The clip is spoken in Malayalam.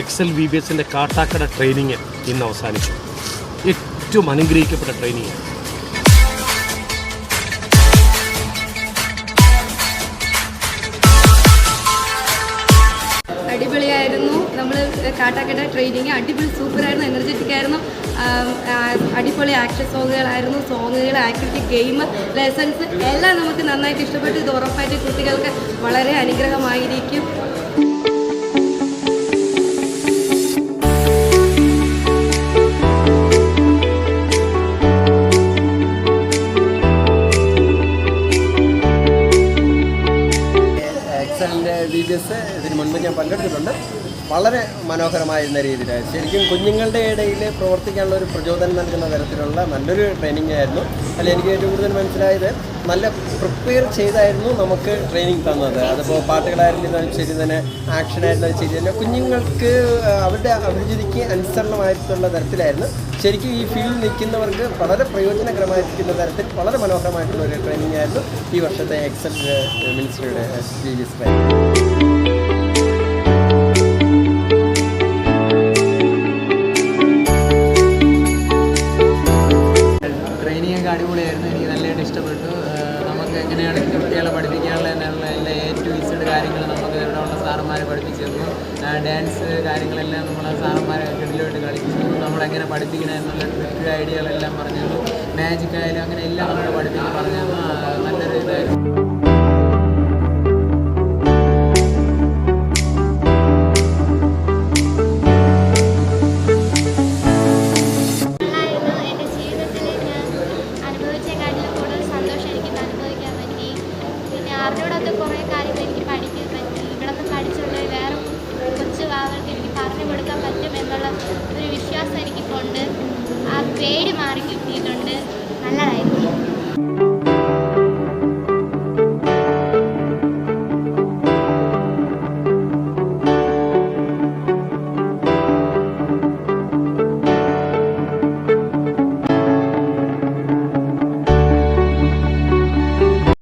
എക്സൽ വി ബി എസിന്റെ കാട്ടാക്കട ട്രെയിനിങ് ഇന്ന് അവസാനിച്ചു. ഏറ്റവും അനുഗ്രഹിക്കപ്പെട്ട ട്രെയിനിങ് അടിപൊളിയായിരുന്നു. നമ്മൾ കാട്ടാക്കട ട്രെയിനിങ് അടിപൊളി സൂപ്പറായിരുന്നു എനർജറ്റിക് ആയിരുന്നു. അടിപൊളി ആക്ഷൻ സോങ്ങുകളായിരുന്നു സോങ്ങുകൾ ആക്ടിവിറ്റി ഗെയിം ലെസൺസ് എല്ലാം നമുക്ക് നന്നായിട്ട് ഇഷ്ടപ്പെട്ടു. ഇത് ഉറപ്പായിട്ട് കുട്ടികൾക്ക് വളരെ അനുഗ്രഹമായിരിക്കും. വി ഇതിന് മുൻപ് ഞാൻ പങ്കെടുത്തിട്ടുണ്ട്. വളരെ മനോഹരമായിരുന്ന രീതിയിലായിരുന്നു ശരിക്കും കുഞ്ഞുങ്ങളുടെ ഇടയിൽ പ്രവർത്തിക്കാനുള്ള ഒരു പ്രചോദനം നൽകുന്ന തരത്തിലുള്ള നല്ലൊരു ട്രെയിനിങ് ആയിരുന്നു. അതിൽ എനിക്ക് ഏറ്റവും കൂടുതൽ മനസ്സിലായത് നല്ല പ്രിപ്പയർ ചെയ്തായിരുന്നു നമുക്ക് ട്രെയിനിങ് തന്നത്. അതിപ്പോൾ പാട്ടുകളായിരുന്നാലും ശരി തന്നെ ആക്ഷൻ ആയിരുന്നാലും ശരി തന്നെ. കുഞ്ഞുങ്ങൾക്ക് അവരുടെ അഭിരുചിക്ക് അനുസരണമായിട്ടുള്ള തരത്തിലായിരുന്നു. ശരിക്കും ഈ ഫീൽഡിൽ നിൽക്കുന്നവർക്ക് വളരെ പ്രയോജനകരമായിരിക്കുന്ന തരത്തിൽ വളരെ മനോഹരമായിട്ടുള്ള ഒരു ട്രെയിനിങ് ആയിരുന്നു ഈ വർഷത്തെ എക്സൽ മിനിസ്റ്ററുടെ ജി വി ഒക്കെ അടിപൊളിയായിരുന്നു. എനിക്ക് നല്ലതായിട്ട് ഇഷ്ടപ്പെട്ടു. നമുക്ക് എങ്ങനെയാണ് കുട്ടികളെ പഠിപ്പിക്കാനുള്ള എന്നുള്ള എല്ലാ എ ടു കാര്യങ്ങൾ നമുക്ക് ഇവിടെ ഉള്ള സാറന്മാരെ പഠിപ്പിച്ചു തന്നു ഡാൻസ് കാര്യങ്ങളെല്ലാം നമ്മൾ സാറന്മാരെ കിടിലുമായിട്ട് കളിച്ചു നമ്മളെങ്ങനെ പഠിപ്പിക്കണം എന്നുള്ള ട്രിക്ക് ഐഡിയകളെല്ലാം പറഞ്ഞു തന്നു മാജിക് അങ്ങനെ എല്ലാം നമ്മൾ പഠിപ്പിക്കാൻ പറഞ്ഞു നല്ലൊരു ഇതായിരുന്നു. സാറിനോട് അത്